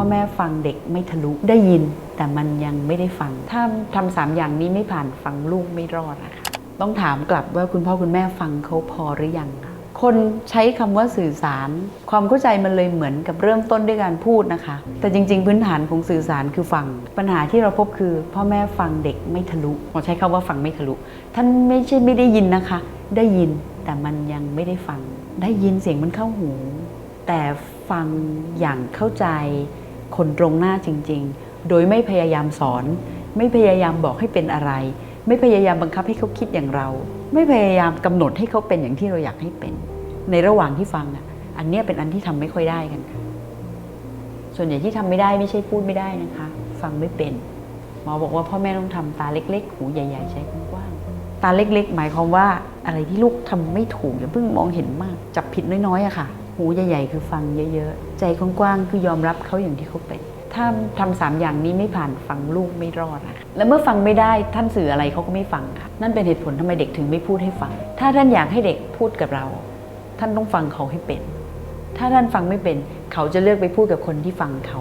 พ่อแม่ฟังเด็กไม่ทะลุได้ยิน แต่มันยังไม่ได้ฟัง ถ้าทำสามอย่างนี้ไม่ผ่านฟังลูกไม่รอดอะค่ะต้องถามกลับว่าคุณพ่อคุณแม่ฟังเขาพอหรือยังคะคนใช้คำว่าสื่อสาร ความเข้าใจมันเลยเหมือนกับเริ่มต้นด้วยการพูดนะคะ แต่จริง ๆ พื้นฐานของสื่อสารคือฟัง ปัญหาที่เราพบคือ พ่อแม่ฟังเด็กไม่ทะลุขอใช้คำว่าฟังไม่ทะลุ ท่านไม่ใช่ไม่ได้ยินนะคะ ได้ยินแต่มันยังไม่ได้ฟัง ได้ยินเสียงมันเข้าหู แต่ฟังอย่างเข้าใจ คนตรงหน้าจริง ๆ โดยไม่พยายามสอน ไม่พยายามบอกให้เป็นอะไร ไม่พยายามบังคับให้เขาคิดอย่างเรา ไม่พยายามกำหนดให้เขาเป็นอย่างที่เราอยากให้เป็น ในระหว่างที่ฟังอะ อันเนี้ยเป็นอันที่ทำไม่ค่อยได้กันค่ะส่วนใหญ่ที่ทำไม่ได้ไม่ใช่พูดไม่ได้นะคะ ฟังไม่เป็นหมอบอกว่าพ่อแม่ต้องทำตาเล็ก ๆ หูใหญ่ ๆ ใช้กว้างๆตาเล็ก ๆ หมายความว่าอะไรที่ลูกทำไม่ถูกอย่าเพิ่งมองเห็นมาก จับผิดน้อยๆอะค่ะ หูใหญ่ๆคือฟังเยอะๆ ใจกว้างๆคือยอมรับเขาอย่างที่เขาเป็น ถ้าทำสามอย่างนี้ไม่ผ่านฟังลูกไม่รอดอะและเมื่อฟังไม่ได้ท่านสื่ออะไรเขาก็ไม่ฟังค่ะนั่นเป็นเหตุผลทำไมเด็กถึงไม่พูดให้ฟัง ถ้าท่านอยากให้เด็กพูดกับเรา ท่านต้องฟังเขาให้เป็น ถ้าท่านฟังไม่เป็น เขาจะเลือกไปพูดกับคนที่ฟังเขา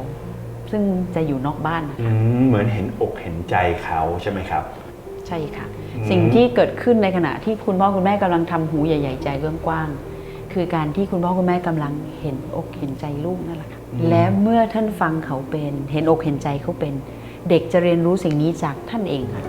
ซึ่งจะอยู่นอกบ้านนะคะอืมเหมือนเห็นอกเห็นใจเขาใช่ไหมครับ ใช่ค่ะอืมสิ่งที่เกิดขึ้นในขณะที่คุณพ่อคุณแม่กำลังทำหูใหญ่ ๆ ใจกว้างๆ คือการที่คุณพ่อคุณแม่กำลังเห็นอกเห็นใจลูกนั่นแหละค่ะและเมื่อท่านฟังเขาเป็น เห็นอกเห็นใจเขาเป็น เด็กจะเรียนรู้สิ่งนี้จากท่านเองค่ะ